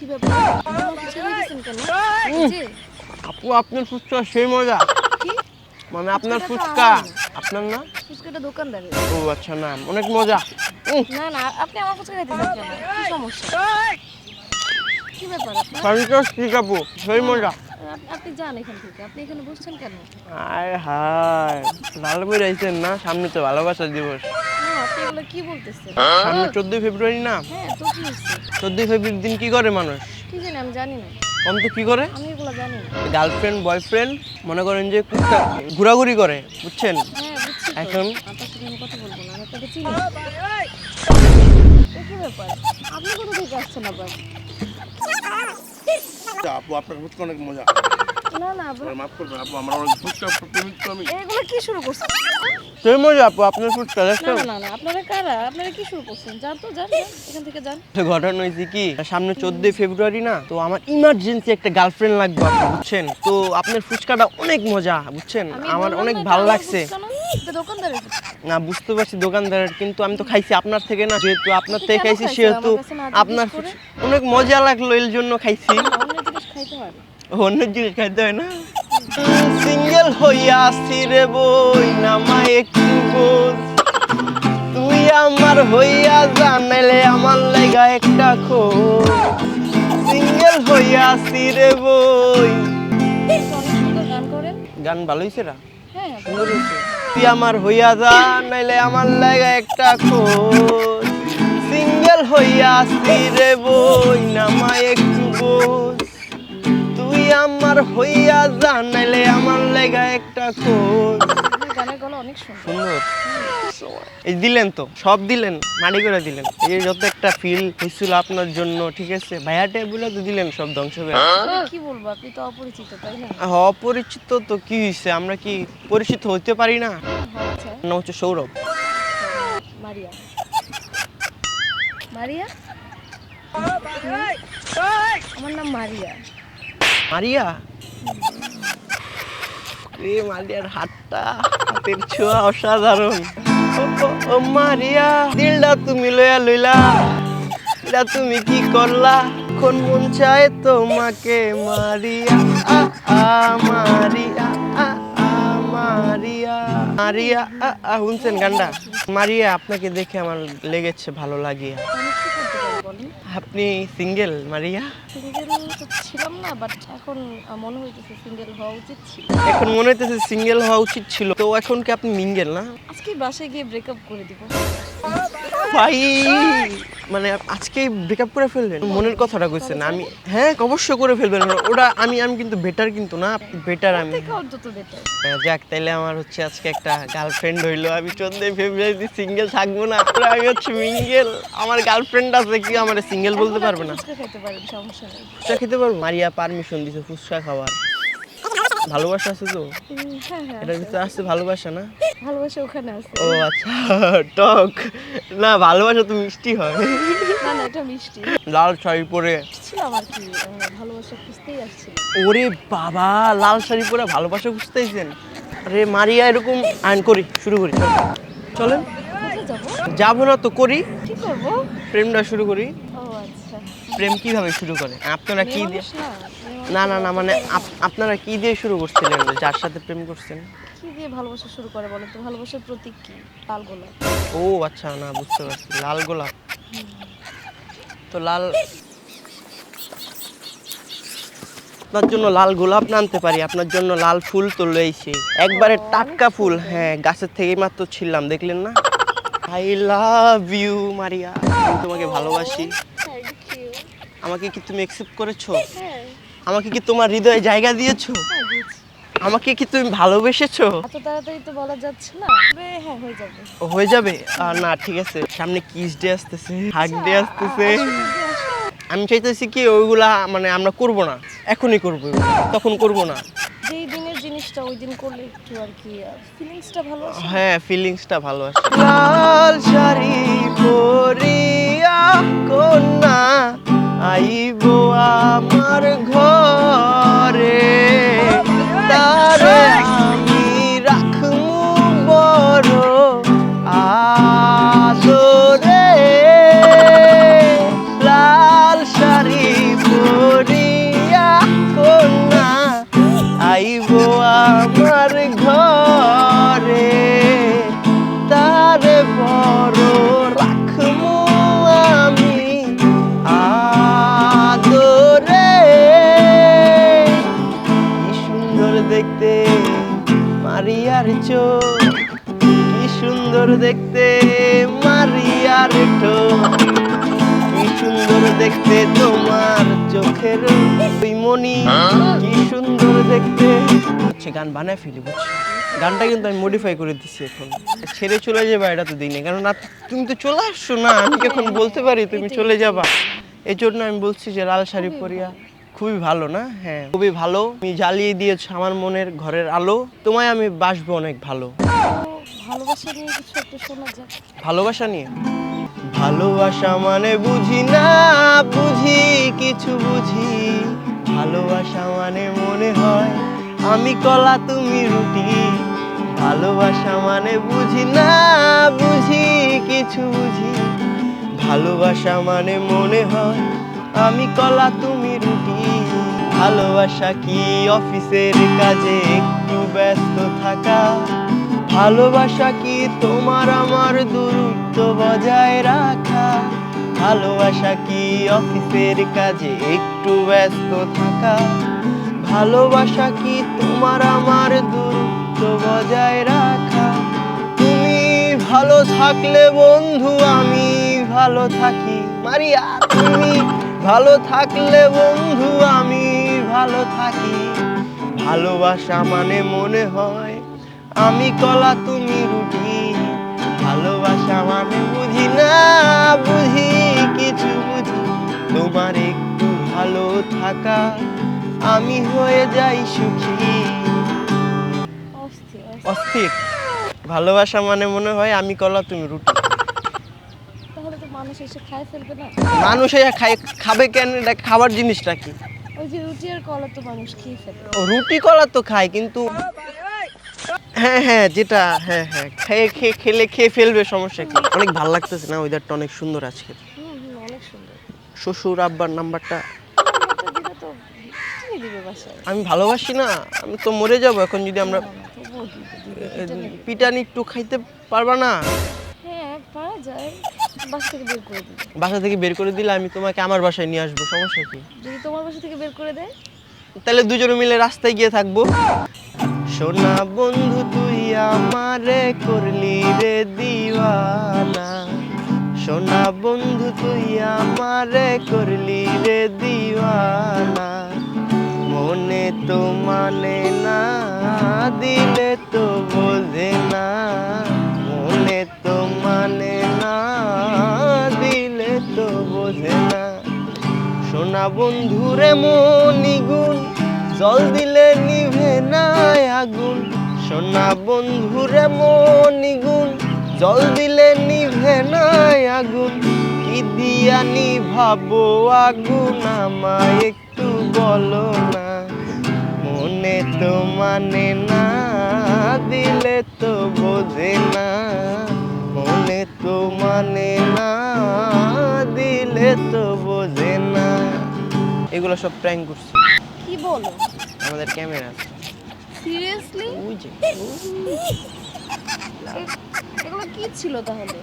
কি ব্যাপার? কেন? এই যে, আপু আপনার ফুচকা সেই মজা। কি? মানে আপনার ফুচকা। আপনার না? ফুচকাটা দোকানদারের। ও আচ্ছা না অনেক মজা। উম, না না আপনি আমার ফুচকা কেন? কি সমস্যা? কি ব্যাপার? আপনার সন্তোষ আপু সেই মজা। আপ- আপনি যান এখান থেকে। আপনি এখানে বসছেন কেন? আয় হায় ভালো করে আইছেন না? সামনে তো ভালোবাসা দিবস। আপনি এগুলো কি বলতেছেন? সামনে চোদ্দই ফেব্রুয়ারি না? হ্যাঁ তো কি হচ্ছে। চোদ্দই ফেব্রুয়ারি দিন কি করে মানুষ? কি জানি আমি জানি না। কম তো কি করে? আমি এগুলো জানি না। গার্লফ্রেন্ড বয়ফ্রেন্ড মনে করেন যে ঘোরাঘুরি করে বুঝছেন? হ্যাঁ বুঝছি এখন? আপনার সাথে আমি কথা বলব না আমি আপনাকে চিনি কি ব্যাপার? আপনি কোথা থেকে আসছেন আবার আপু আপনার অনেক মজা। না না মাফ করবেন আপু আমার অনেক ফুচকা প্রেমিক তো আমি এগুলো কি শুরু করছেন? সেই মজা আপু আপনার ফুচকা না না না না আপনারা কারা? আপনারা কি শুরু করছেন? যান তো যান যান, এখান থেকে যান। ঘটনা হয়েছে কি? সামনে চোদ্দই ফেব্রুয়ারি না তো আমার ইমার্জেন্সি একটা গার্লফ্রেন্ড লাগবে বুঝছেন? তো আপনার ফুচকাটা অনেক মজা বুঝছেন? আমার অনেক ভালো লাগছে। না, বুঝতে পারছি দোকানদারের কিন্তু আমি তো খাইছি আপনার থেকে না যেহেতু আপনার থেকে খাইছি সেহেতু আপনার অনেক মজা লাগল এর জন্য খাইছি। অন্য জিনিস খাইতে হয় না। সিঙ্গেল হইয়াছি রে বই নামা একটু বোঝ। তুই আমার হইয়া জানাইলে আমার লেগা একটা খোঁজ। সিঙ্গেল হইয়াছি রে বই। গান ভালো হয়েছে রা? হ্যাঁ। তুই আমার হইয়া যা নাইলে আমার লেগা একটা খোঁজ। সিঙ্গেল হইয়াছি রে বই নামা একটু বোঝ। তুই আমার হইয়া যা নাইলে আমার লেগা একটা খোঁজ। গানের গলা অনেক সুন্দর। সুন্দর। এই দিলেন তো সব দিলেন মাটি করে দিলেন। এই যত একটা ফিল হয়েছিল আপনার জন্য ঠিক আছে? ভাইয়া টেবুলে তো দিলেন সব ধ্বংস করে কি বলব আপনি তো অপরিচিত তাই না? আহ, অপরিচিত তো কি হয়েছে আমরা কি পরিচিত হইতে পারি না? হ্যাঁ, আচ্ছা হচ্ছে সৌরভ। মারিয়া। মারিয়া? আমার নাম মারিয়া। মারিয়া? এ মারিয়ার হাতটা হাতের ছোঁয়া অসাধারণ। ও, মারিয়া দিলটা তুমি লইয়া লইলা। এটা তুমি কি করলা? কোন মন চায় তোমাকে মারিয়া? আ, মারিয়া মারিয়া। মারিয়া আ, আ, শুনছেন গানটা? মারিয়া আপনাকে দেখে আমার লেগেছে ভালো লাগিয়া আমি কি করতে পারি বলেন আপনি সিঙ্গেল মারিয়া? সিঙ্গেল তো ছিলাম না বাট এখন মনে হইতেছে সিঙ্গেল হওয়া উচিত ছিল। এখন মনে হইতেছে সিঙ্গেল হওয়া উচিত ছিল। তো এখন কি আপনি মিঙ্গেল না? আজকে বাসায় গিয়ে ব্রেকআপ করে দিব। ভাই। মানে আজকে ব্রেকআপ করে ফেলবেন? মনের কথাটা কইছেন আমি হ্যাঁ অবশ্যই করে ফেলবেন। ওটা আমি আমি কিন্তু বেটার কিন্তু না বেটার আমি। হ্যাঁ, যাক তাইলে আমার হচ্ছে আজকে একটা গার্লফ্রেন্ড হইল। আমি চোদ্দই ফেব্রুয়ারি সিঙ্গেল থাকব না পুরো আমি হচ্ছে মিঙ্গেল আমার গার্লফ্রেন্ড আছে কি আমার সিঙ্গেল বলতে পারবে না। ফুচকা খেতে পারব? মারিয়া পারমিশন দিছে ফুচকা খাওয়ার। ভালোবাসা আছে তো? হ্যাঁ হ্যাঁ এটার ভিতরে আছে ভালোবাসা না? ভালোবাসা ওখানে আছে। ও আচ্ছা টক। না ভালোবাসা তো মিষ্টি হয়। না না এটা মিষ্টি। লাল শাড়ি পরে। ছিলাম আর কি ভালোবাসা খুঁজতেই আসছিল ওরে বাবা লাল শাড়ি পরে ভালোবাসা খুঁজতেছেন আরে মারিয়া এরকম আইন করি শুরু করি চলেন। যাব? না তো করি। কি করব? প্রেমটা শুরু করি। ও আচ্ছা। প্রেম কীভাবে শুরু করে? আপনারা কি না না না মানে আপ- আপনারা কি দিয়ে শুরু করছিলেন? যার সাথে প্রেম করছেন? কি দিয়ে ভালোবাসা শুরু করে বলেন তো? ভালোবাসার প্রতীক কি? লাল গোলাপ। ও আচ্ছা না বুঝতে পারছি। লাল গোলাপ। তো লাল আপনার জন্য লাল গোলাপ না আনতে পারি। আপনার জন্য লাল ফুল তো লইছি একবারে টাটকা ফুল। হ্যাঁ গাছের থেকেই মাত্র ছিলাম দেখলেন না? I love you Maria. আমি তোমাকে ভালোবাসি। আমাকে কি তুমি অ্যাকসেপ্ট করেছ? হ্যাঁ আমাকে কি তোমার হৃদয়ে জায়গা দিয়েছ? হ্যাঁ আমাকে কি তুমি ভালোবেসেছো? এত তাড়াতাড়ি তো বলা যাচ্ছে না। তবে হ্যাঁ হয়ে যাবে। হয়ে যাবে? আর না ঠিক আছে। সামনে কিস ডে আসতেছে হাগ ডে আসতেছে। আমি চাইতেছি কি ওইগুলা মানে আমরা করব না। এখনই করব। তখন করব না। যেই দিনের জিনিসটা ওই দিন করলে একটু আর কি ফিলিংসটা ভালো আসে হ্যাঁ ফিলিংসটা ভালো আসে। লাল শাড়ি পরিয়া কন্যা চোখ। কি সুন্দর দেখতে, মারিয়ার ঠোঁট। কি সুন্দর দেখতে তোমার চোখের মনি কি সুন্দর দেখতে। হচ্ছে গান বানায় ফেলি গানটা কিন্তু আমি মডিফাই করে দিচ্ছি এখন। ছেড়ে চলে যাবে এটা তো দিই না কারণ না তুমি তো চলে আসছো না, আমি এখন বলতে পারি তুমি চলে যাবা? এই জন্য আমি বলছি যে লাল শাড়ি পরিয়া। খুবই ভালো না? হ্যাঁ। খুবই ভালো। তুমি জ্বালিয়ে দিয়েছ আমার মনের ঘরের আলো। তোমায় আমি বাসবো অনেক ভালো। ভালোবাসা নিয়ে কিছু একটা শোনা যাক। ভালোবাসা নিয়ে? ভালোবাসা মানে বুঝি না বুঝি কিছু বুঝি। ভালোবাসা মানে মনে হয় আমি কলা তুমি রুটি। ভালোবাসা মানে বুঝি না বুঝি কিছু বুঝি। ভালোবাসা মানে মনে হয় আমি কলা তুমি রুটি। ভালোবাসা কি অফিসের কাজে একটু ব্যস্ত থাকা? ভালোবাসা কি তোমার আমার দূরত্ব বজায় রাখা? ভালোবাসা কি অফিসের কাজে একটু ব্যস্ত থাকা? ভালোবাসা কি তোমার আমার দূরত্ব বজায় রাখা? তুমি ভালো থাকলে বন্ধু, আমি ভালো থাকি। মারিয়া, তুমি ভালো থাকলে বন্ধু, আমি ভালো থাকি। ভালোবাসা মানে মনে হয় আমি কলা তুমি রুটি। ভালোবাসা মানে বুঝি না বুঝি কিছু বুঝি। তোমার একটু ভালো থাকা আমি হয়ে যাই সুখী। অস্থির ভালোবাসা মানে মনে হয় আমি কলা তুমি রুটি। মানুষ এসে খায় ফেলবে না? মানুষ খাবে কেন? খাবার জিনিসটা কি? ওই যে রুটি আর কলা তো মানুষ খেয়ে ফেলে। রুটি কলা তো খায় কিন্তু হ্যাঁ হ্যাঁ যেটা হ্যাঁ হ্যাঁ খেয়ে খেয়ে খেলে খেয়ে ফেলবে সমস্যা কি? অনেক ভালো লাগতেছে না ওয়েদারটা অনেক সুন্দর আজকে? অনেক সুন্দর। শ্বশুর আব্বার নাম্বারটা আমি ভালোবাসি না আমি তো মরে যাব এখন যদি আমরা। পিটানি একটু খাইতে পারবা না? হ্যাঁ পারা যায়। বাসা থেকে বের করে দিবে বাসা থেকে বের করে দিলে আমি তোমাকে আমার বাসায় নিয়ে আসব সমস্যা কি? যদি তোমার বাসা থেকে বের করে দেয়? তাহলে দুজনে মিলে রাস্তায় গিয়ে থাকব। সোনা বন্ধু তুই আমারে করলি রে দিওয়ানা। সোনা বন্ধু তুই আমারে করলি রে দিওয়ানা। মনে তো মানে না দিলে তো বন্ধুরে মনিগুণ জল দিলে নিভে নাই আগুন। সোনা বন্ধুরে মনিগুণ জল দিলে নিভে নাই আগুন। কি দিয়া নিভাবো আগুন আমায় একটু বলো না। মনে তো মানে না, দিলে তো বোঝে না। এগুলো সব প্র্যাঙ্ক করছি। কি বলো? আমাদের ক্যামেরা সিরিয়াসলি ওই যে এগুলো কি ছিল তাহলে?